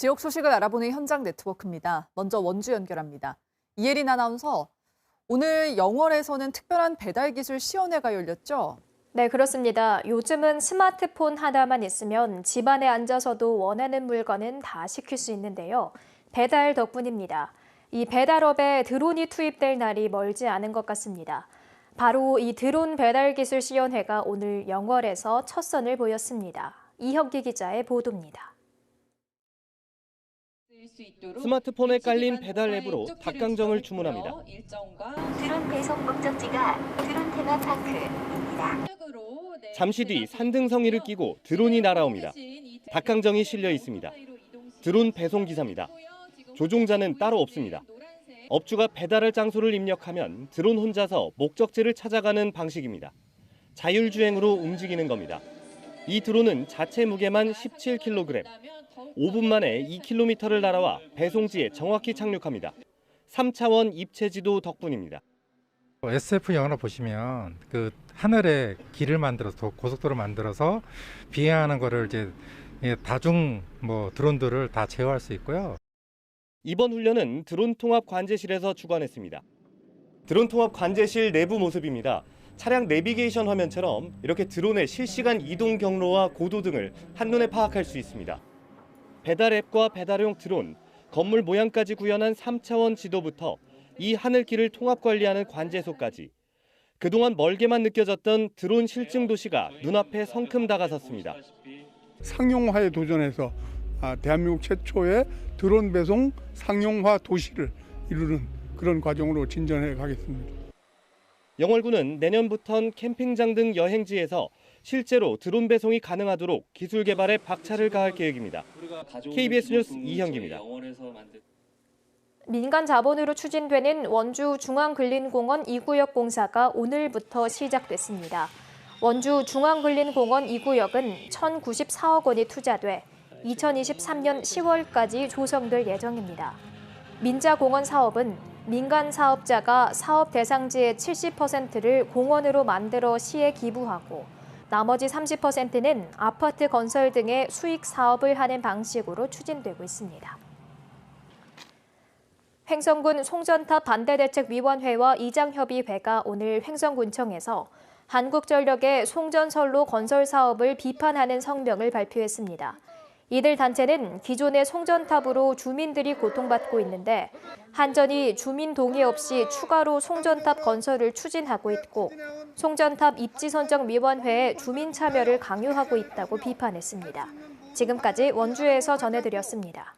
지역 소식을 알아보는 현장 네트워크입니다. 먼저 원주 연결합니다. 이혜린 아나운서, 오늘 영월에서는 특별한 배달 기술 시연회가 열렸죠? 네, 그렇습니다. 요즘은 스마트폰 하나만 있으면 집안에 앉아서도 원하는 물건은 다 시킬 수 있는데요. 배달 덕분입니다. 이 배달업에 드론이 투입될 날이 멀지 않은 것 같습니다. 바로 이 드론 배달 기술 시연회가 오늘 영월에서 첫 선을 보였습니다. 이혁기 기자의 보도입니다. 스마트폰에 깔린 배달 앱으로 닭강정을 주문합니다. 드론 배송 목적지가 드론 테마파크입니다. 잠시 뒤 산등성이를 끼고 드론이 날아옵니다. 닭강정이 실려 있습니다. 드론 배송 기사입니다. 조종자는 따로 없습니다. 업주가 배달할 장소를 입력하면 드론 혼자서 목적지를 찾아가는 방식입니다. 자율주행으로 움직이는 겁니다. 이 드론은 자체 무게만 17kg, 5분 만에 2km를 날아와 배송지에 정확히 착륙합니다. 3차원 입체지도 덕분입니다. SF 영화를 보시면 그 하늘에 길을 만들어서 고속도로 만들어서 비행하는 거를 이제 예, 다중 뭐 드론들을 다 제어할 수 있고요. 이번 훈련은 드론 통합 관제실에서 주관했습니다. 드론 통합 관제실 내부 모습입니다. 차량 내비게이션 화면처럼 이렇게 드론의 실시간 이동 경로와 고도 등을 한눈에 파악할 수 있습니다. 배달 앱과 배달용 드론, 건물 모양까지 구현한 3차원 지도부터 이 하늘길을 통합 관리하는 관제소까지 그동안 멀게만 느껴졌던 드론 실증 도시가 눈앞에 성큼 다가섰습니다. 상용화에 도전해서 아, 대한민국 최초의 드론 배송 상용화 도시를 이루는 그런 과정으로 진전해 가겠습니다. 영월군은 내년부턴 캠핑장 등 여행지에서 실제로 드론 배송이 가능하도록 기술 개발에 박차를 가할 계획입니다. KBS 뉴스 이현기입니다. 민간 자본으로 추진되는 원주 중앙근린공원 2구역 공사가 오늘부터 시작됐습니다. 원주 중앙근린공원 2구역은 1,094억 원이 투자돼 2023년 10월까지 조성될 예정입니다. 민자공원 사업은 민간 사업자가 사업 대상지의 70%를 공원으로 만들어 시에 기부하고 나머지 30%는 아파트 건설 등의 수익 사업을 하는 방식으로 추진되고 있습니다. 횡성군 송전탑 반대대책위원회와 이장협의회가 오늘 횡성군청에서 한국전력의 송전선로 건설 사업을 비판하는 성명을 발표했습니다. 이들 단체는 기존의 송전탑으로 주민들이 고통받고 있는데 한전이 주민 동의 없이 추가로 송전탑 건설을 추진하고 있고 송전탑 입지 선정 위원회에 주민 참여를 강요하고 있다고 비판했습니다. 지금까지 원주에서 전해드렸습니다.